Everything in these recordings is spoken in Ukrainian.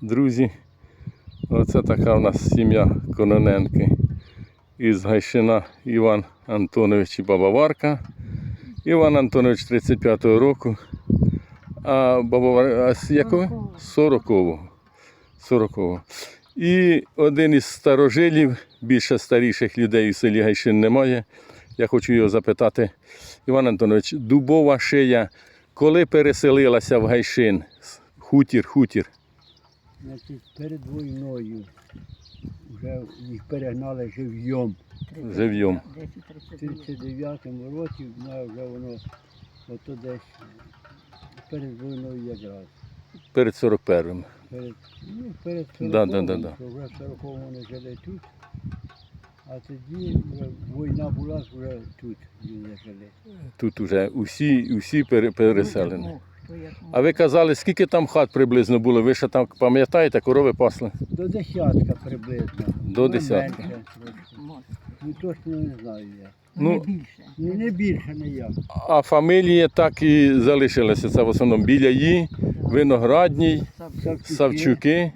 друзі. Оце така у нас сім'я Кононенки із Гайшина Іван Антонович і баба Варка. Іван Антонович 35-го року. А баба Варка з якого? 40-го. 40-го. І один із старожилів, більше старіших людей у селі Гайшин немає. Я хочу його запитати, Іван Антонович, дубова шия, коли переселилася в Гайшин? Хутір, хутір. Значить, перед війною вже їх перегнали жив'йом. Жив'йом. В 39-му році вже воно ото десь перед війною якраз. Перед 41-м. Перед, ну, перед Да, да, да, да. вже в 40-му вони жили тут. А тоді вже війна була, вже тут люди жили. Тут вже усі, усі пере- переселені. А ви казали, скільки там хат приблизно було? Ви ще там пам'ятаєте, корови пасли? До десятка приблизно. До десятка. менше. Ну точно не знаю я. Ну, не більше. Не більше не я. А фамілії так і залишилися. Це в основному біля її, Виноградній, Савчуки. Савчуки.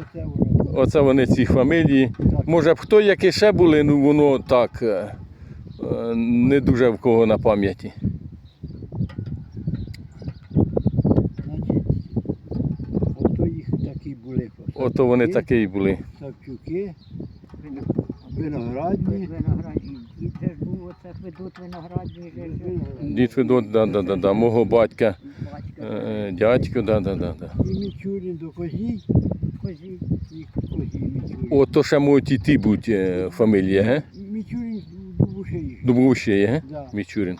Оце воно. Оце вони ці фамілії. Так. Може б хто які ще були, ну воно так е, е, не дуже в кого на пам'яті. Значить, ото їх такі Ото вони такі й були. Савчуки, Виноградні. Дід був, оце ведуть виноградні. Дід Федот, да, да, да, да, мого батька, е, дядько, да, да, да, да. І Мічурін до козій, Козі. і козій Мічурін. Ото ще можуть і ті бути е, фамілії, ге? Мічурін був ще ге? Да. Мічурин.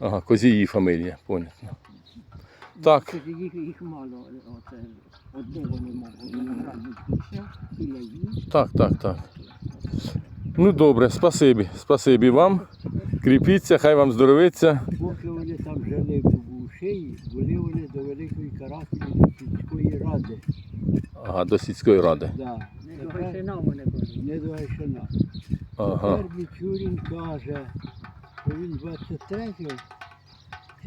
Ага, козії фамілія, понятно. Так. Їх, їх мало. Оце, одне вони можуть. Так, так, так. Ну добре, спасибі. Спасибі вам. Кріпіться, хай вам здоровиться. Поки вони там жили в Бушиї, були вони до Великої Караті до сільської ради. Ага, до сільської ради. Да. Не до Гайшина вони були. Не до Гайшина. Ага. Тепер Мічурін каже, що він 23-го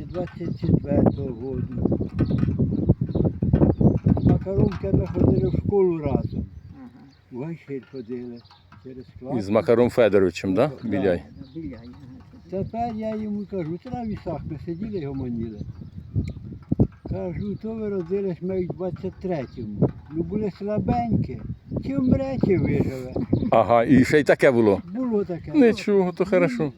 24 року. З макаромки ходили в школу разом. В Гайшиль ходили через клас. З Макаром Федоровичем, так? Да? Біляй. Тепер я йому кажу, це на вісах ми сиділи і гомоніли. Кажу, то ви родились ми в 23-му. Ну були слабенькі, чи вмре, чи виживе. Ага, і ще й таке було. Було таке. Нічого, то хорошо.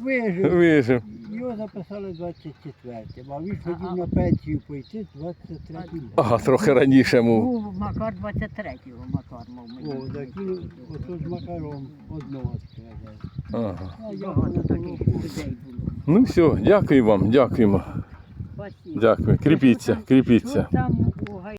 Вижив. Вижив. Його записали 24-м, а він хотів на пенсію пойти 23-м. Ага, трохи раніше мов. Був Макар 23-го, Макар мав мені. О, так він ото з макаром одного сказав. Ага. А я Багато таких людей було. Ну все, дякую вам, дякуємо. Спасибо. Дякую. Кріпіться, кріпіться. Що там у